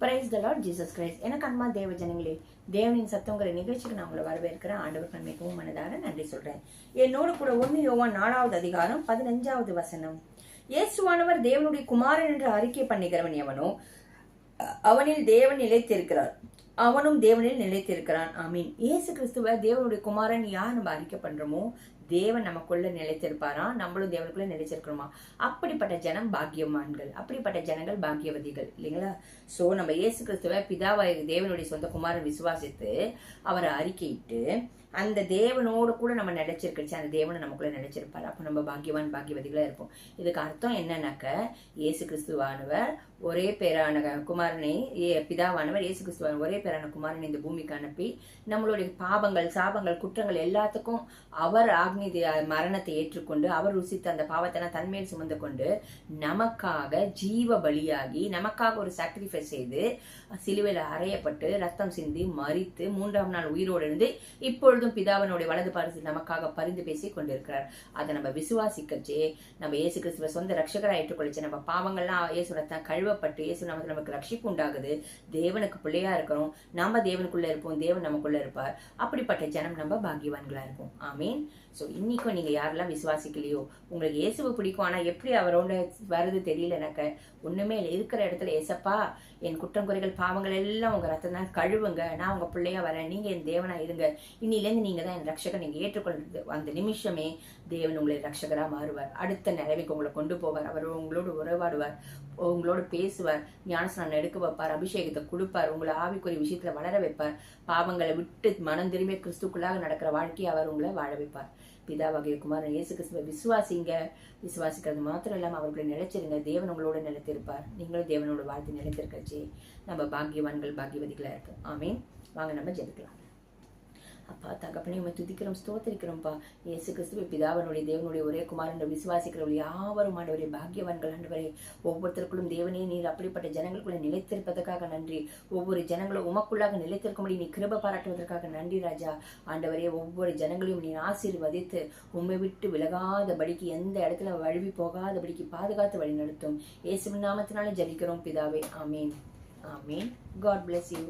Praise the lord Jesus Christ எனக்கு அன்மா தேவ ஜனங்களே தேவனின் சத்தங்கிற நிகழ்ச்சிக்கு நான் உங்களை வரவேற்கிறேன். ஆண்டவர் மிகவும் மனதாக நன்றி சொல்கிறேன் என்னோடு கூட ஒன்று யோவான் நாலாவது அதிகாரம் பதினஞ்சாவது வசனம். இயேசுவானவர் தேவனுடைய குமாரன் என்று அறிக்கை பண்ணுகிறவன் எவனோ அவனில் தேவன் நிலைத்திருக்கிறார். அவனும் தேவனில் நிலைத்திருக்கிறான். ஆமீன். இயேசு கிறிஸ்துவ தேவனுடைய குமாரன் யார் நம்ம அறிக்கை பண்றோமோ தேவன் நமக்குள்ள நிலைத்திருப்பாரா? நம்மளும் தேவனுக்குள்ள நிலைச்சிருக்கிறோமா அப்படிப்பட்ட ஜனம் பாக்கியவான்கள் அப்படிப்பட்ட ஜனங்கள் பாக்கியவதிகள் இல்லைங்களா? சோ நம்ம இயேசு கிறிஸ்துவ பிதாவாய் தேவனுடைய சொந்த குமாரன் விசுவாசித்து அவரை அறிக்கையிட்டு அந்த தேவனோடு கூட நம்ம நினைச்சிருக்கச்சு அந்த தேவனை நமக்குள்ள நினைச்சிருப்பாரு அப்போ நம்ம பாக்கியவான் பாக்கியவதிகளாக இருப்போம். இதுக்கு அர்த்தம் என்னன்னாக்க இயேசு கிறிஸ்துவானவர் ஒரே பேரான குமாரனை ஏ- பிதாவானவர் இயேசு கிறிஸ்துவான ஒரே பேரான இந்த பூமிக்கு அனுப்பி நம்மளுடைய பாவங்கள் சாபங்கள் குற்றங்கள் எல்லாத்துக்கும் அவர் ஆக்னி மரணத்தை ஏற்றுக்கொண்டு அவர் ருசித்த அந்த பாவத்தை தன்மையில் சுமந்து கொண்டு நமக்காக ஜீவ பலியாகி நமக்காக ஒரு சாக்ரிஃபைஸ் செய்து சிலுவையில் அறையப்பட்டு ரத்தம் சிந்தி மறித்து மூன்றாம் நாள் உயிரோடு இருந்து இப்பொழுதும் பிதாவனுடைய வலது பாரசு நமக்காக பரிந்து பேசி கொண்டிருக்கிறார். அதை நம்ம விசுவாசிக்கச்சே நம்ம இயேசு கிறிஸ்துவ சொந்த ரட்சகராக ஏற்றுக்கொள்ளிச்சு நம்ம பாவங்கள்லாம் இயேசு ரத்தம் கழுவப்பட்டு இயேசு நமக்கு நமக்கு ரட்சிப்பு உண்டாகுது. தேவனுக்கு பிள்ளையா இருக்கிறோம். நம்ம தேவனுக்குள்ள இருப்போம் தேவன் நமக்குள்ள இருப்பார். அப்படிப்பட்ட ஜனம் நம்ம பாக்கியவான்களா இருக்கும் ஆமீன். ஸோ இன்னைக்கும் நீங்க யாரெல்லாம் விசுவாசிக்கலையோ உங்களுக்கு இயேசுவை பிடிக்கும். ஆனா எப்படி அவரோட வருது தெரியல எனக்கு. ஒண்ணுமே இல்லை. இருக்கிற இடத்துல ஏசப்பா என் குற்றம் குறைகள் பாவங்கள் எல்லாம் உங்க ரத்தம் கழுவுங்க. நான் உங்க பிள்ளையா வரேன். நீங்க என் தேவனா இருங்க. இன்னிலேருந்து நீங்க தான் என் ரட்சகர். நீங்க ஏற்றுக்கொள்றது அந்த நிமிஷமே தேவன் உங்களை ரட்சகரா மாறுவார். அடுத்த நிலைமைக்கு உங்களை கொண்டு போவார். அவர் உங்களோடு உறவாடுவார். உங்களோடு பேசுவார். ஞானஸ்நானம் எடுக்க வைப்பார். அபிஷேகத்தை கொடுப்பார். உங்களை ஆவிக்குறி விஷயத்துல வளர வைப்பார். பாவங்களை விட்டு மனம் திரும்பி கிறிஸ்துக்குள்ளாக நடக்கிற வாழ்க்கையை அவர் உங்களை வாழ வைப்பார். பிதாவாகிய குமாரன் இயேசு கிறிஸ்துவ விசுவாசிங்க. விசுவாசிக்கிறது மாத்திரம் இல்லாமல் அவர்களை நிலைச்சிருங்க தேவன் உங்களோட நிலைத்திருப்பார். நீங்களும் தேவனோட வாழ்த்து நிலைத்திருக்கச்சு நம்ம பாக்கியவான்கள் பாக்கியவதிகளாக இருக்கும் ஆமீன். வாங்க நம்ம ஜெபிக்கலாம். அப்பா தகப்பனே உண்மை துதிக்கிறோம் ஸ்தோத்திரிக்கிறோம்ப்பா இயேசு கிறிஸ்துவ பிதாவனுடைய தேவனுடைய ஒரே குமாரன் விசுவாசிக்கிறவர்கள் யாவரும் ஆண்டவரே பாக்கியவான்கள் ஆண்டவரே. ஒவ்வொருத்தருக்குள்ளும் தேவனே நீர் அப்படிப்பட்ட ஜனங்களுக்குள்ள நிலைத்திருப்பதற்காக நன்றி. ஒவ்வொரு ஜனங்களும் உமக்குள்ளாக நிலைத்திருக்கும்படி நீ கிருப பாராட்டுவதற்காக நன்றி ராஜா. ஆண்டவரே ஒவ்வொரு ஜனங்களையும் நீ ஆசீர்வதித்து உண்மை விட்டு விலகாதபடிக்கு எந்த இடத்துல வழுவி போகாதபடிக்கு பாதுகாத்து வழி நடத்தும். இயேசு நாமத்தினாலும் ஜலிக்கிறோம் பிதாவே. ஆமீன். ஆமீன். God bless you